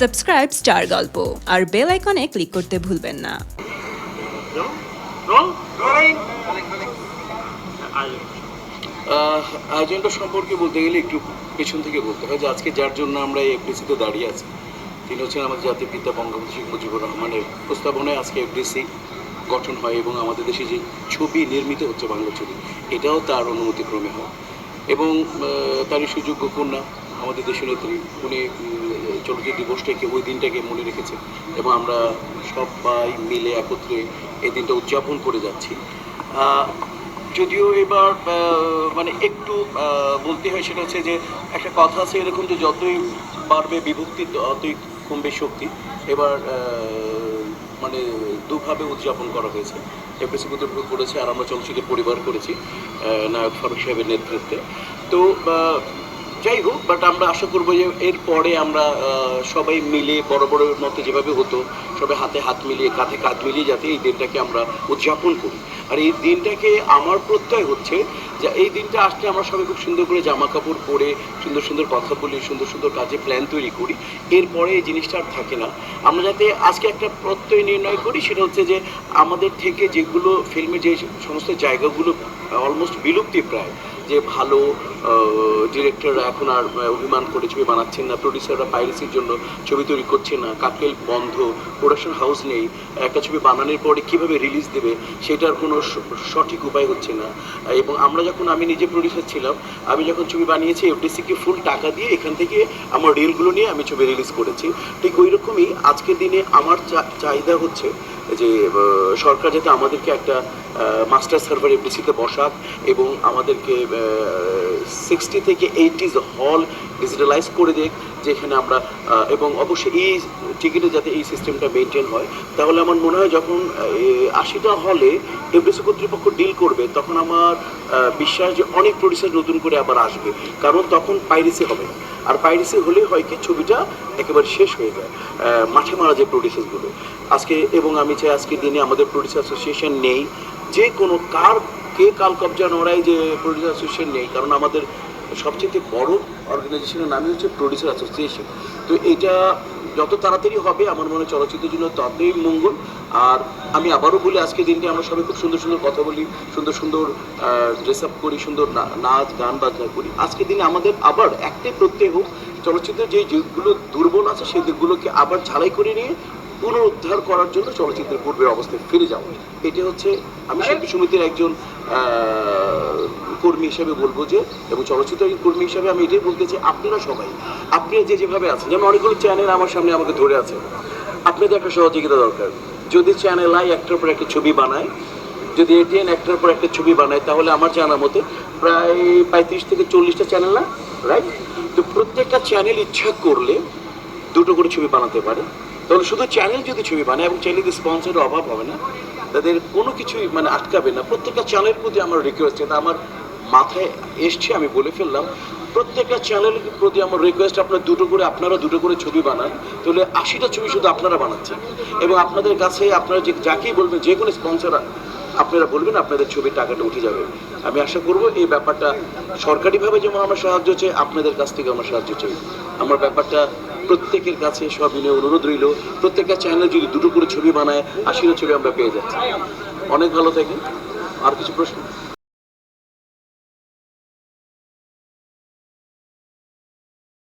Subscribe star গল্প আর bell আইকনে click করতে ভুলবেন না। আয়োজনটা সম্পর্কে বলতে গেলে একটু পেছন থেকে বলতে হয় যে আজকে যার জন্য আমরা এই এফডিসিতে দাঁড়িয়ে আছি। তিনি হচ্ছেন আমাদের জাতির পিতা বঙ্গবন্ধু শেখ মুজিবুর রহমানের প্রস্তাবনায় আজকে এফডিসি গঠন হয় এবং আমাদের দেশে যে ছবি নির্মিত হচ্ছে বাংলা ছবি, এটাও তার অনুমতিক্রমে হয়। এবং তারই সুযোগ্য কন্যা আমাদের দেশের নেত্রী, উনি চলচ্চিত্র দিবসটাকে ওই দিনটাকে মনে রেখেছে? এবং আমরা সবাই মিলে একত্রে এই দিনটা উদযাপন করে যাচ্ছি। যদিও এবার মানে একটু বলতে হয় সেটা হচ্ছে যে, একটা কথা আছে এরকম যে যতই বাড়বে বিভক্তি, ততই কমবে শক্তি। এবার মানে দুভাবে উদযাপন করা হয়েছে। এফএসি কর্তৃপক্ষ করেছে আর আমরা চলচ্চিত্র পরিবার করেছি নায়ক ফারুক সাহেবের নেতৃত্বে। তো যাই হোক বাট আমরা আশা করব যে এরপরে আমরা সবাই মিলে বড় বড় মতো যেভাবে হতো, সবাই হাতে হাত মিলিয়ে, কাঁধে কাঁধ মিলিয়ে যাতে এই দিনটাকে আমরা উদযাপন করি। আর এই দিনটাকে আমার প্রত্যয় হচ্ছে যে এই দিনটা আসলে আমরা সবাই খুব সুন্দর করে জামা কাপড় পরে সুন্দর সুন্দর কথা বলি, সুন্দর সুন্দর কাজে প্ল্যান তৈরি করি। এরপরে এই জিনিসটা আর থাকে না। আমরা যাতে আজকে একটা প্রত্যয় নির্ণয় করি, সেটা হচ্ছে যে আমাদের থেকে যেগুলো ফিল্মে যে সমস্ত জায়গাগুলো অলমোস্ট বিলুপ্তি প্রায় যে ভালো ডিরেক্টররা এখন আর অভিমান করে ছবি বানাচ্ছেন না প্রডিউসাররা পাইরেসির জন্য ছবি তৈরি করছে না কাকেল বন্ধ প্রোডাকশন হাউস নেই একটা ছবি বানানোর পরে কীভাবে রিলিজ দেবে, সেটার কোনো সঠিক উপায় হচ্ছে না। এবং আমরা যখন, আমি নিজে প্রডিউসার ছিলাম, আমি যখন ছবি বানিয়েছি এফডিসিকে ফুল টাকা দিয়ে এখান থেকে আমার রিলগুলো নিয়ে আমি ছবি রিলিজ করেছি। ঠিক ওই রকমই আজকের দিনে আমার চাহিদা হচ্ছে যে সরকার যাতে আমাদেরকে একটা মাস্টার সার্ভার এফডিসিতে বসাক এবং আমাদেরকে সিক্সটি থেকে এইটিজ হল ডিজিটালাইজ করে দেখ যেখানে আমরা এবং অবশ্যই এই টিকিটে যাতে এই সিস্টেমটা মেনটেন হয়, তাহলে আমার মনে হয় যখন আশিটা হলে এফডিসি কর্তৃপক্ষ ডিল করবে, তখন আমার বিশ্বাস যে অনেক প্রডিউসার নতুন করে আবার আসবে। কারণ তখন পাইরেসি হবে। না আর পাইরেসি হলে হয় কি, ছবিটা একেবারে শেষ হয়ে যায় মাঠে মারা যে প্রডিউসারগুলো আজকে এবং আমি চাই আজকের দিনে আমাদের প্রডিউসার অ্যাসোসিয়েশন নেই। যে কোনো কার, কে কাল কবজা নড়াই যে প্রডিউসার অ্যাসোসিয়েশন নেই, কারণ আমাদের সবচেয়ে বড় অর্গানাইজেশনের নামই হচ্ছে প্রডিউসার অ্যাসোসিয়েশন তো এটা যত তাড়াতাড়ি হবে আমার মনে হয় চলচ্চিত্রের জন্য ততই মঙ্গল। আর আমি আবারও বলি আজকে দিনটি আমরা সবাই খুব সুন্দর সুন্দর কথা বলি সুন্দর সুন্দর ড্রেস আপ করি সুন্দর নাচ গান বাজনা করি। আজকে দিনে আমাদের আবার একটাই প্রত্যয় হোক চলচ্চিত্রের যে দিকগুলো দুর্বল আছে সেই দিকগুলোকে আবার ঝালাই করে নিয়ে পুনরুদ্ধার করার জন্য চলচ্চিত্রের পূর্বের অবস্থায় ফিরে যাওয়া। এটা হচ্ছে আমি শিল্পী সমিতির একজন কর্মী হিসেবে বলব যে, এবং চলচ্চিত্র কর্মী হিসেবে আমি এটাই বলতে চাই, আপনারা সবাই, আপনি যে যেভাবে আছেন, যেমন অনেকগুলো চ্যানেল আমার সামনে আমাকে ধরে আছে আপনাদের একটা সহযোগিতা দরকার। যদি চ্যানেল আই একটার পর একটা ছবি বানায়, যদি এটিএন একটার পর একটা ছবি বানায়, তাহলে আমার জানা মতে প্রায় পঁয়ত্রিশ থেকে চল্লিশটা চ্যানেল না রাইট তো প্রত্যেকটা চ্যানেল ইচ্ছা করলে দুটো করে ছবি বানাতে পারে। তাহলে শুধু চ্যানেল যদি ছবি বানায়, এবং চ্যানেলের স্পন্সরের অভাব হবে না তাদের কোনো কিছুই মানে আটকাবে না। প্রত্যেকটা চ্যানেলের প্রতি আমার রিকোয়েস্ট এটা আমার মাথায় এসছে, আমি বলে ফেললাম। প্রত্যেকটা চ্যানেলের প্রতি আমার রিকোয়েস্ট আপনার দুটো করে, আপনারা দুটো করে ছবি বানান, তাহলে আশিটা ছবি শুধু আপনারা বানাচ্ছেন। এবং আপনাদের কাছে আপনারা যে, যাকেই বলবেন, যে কোনো স্পন্সর আপনারা বলবেন, আপনাদের ছবির টাকাটা উঠে যাবে। আমি আশা করব এই ব্যাপারটা সরকারিভাবে যেমন আমার সাহায্য চাই, আপনাদের কাছ থেকে আমার সাহায্য চাই। আমার ব্যাপারটা প্রত্যেকের কাছে সব বিনয় অনুরোধ রইল। প্রত্যেকটা চ্যানেল যদি দুটো করে ছবি বানায় আশিটা ছবি আমরা পেয়ে যাচ্ছি। অনেক ভালো থাকেন। আর কিছু প্রশ্ন?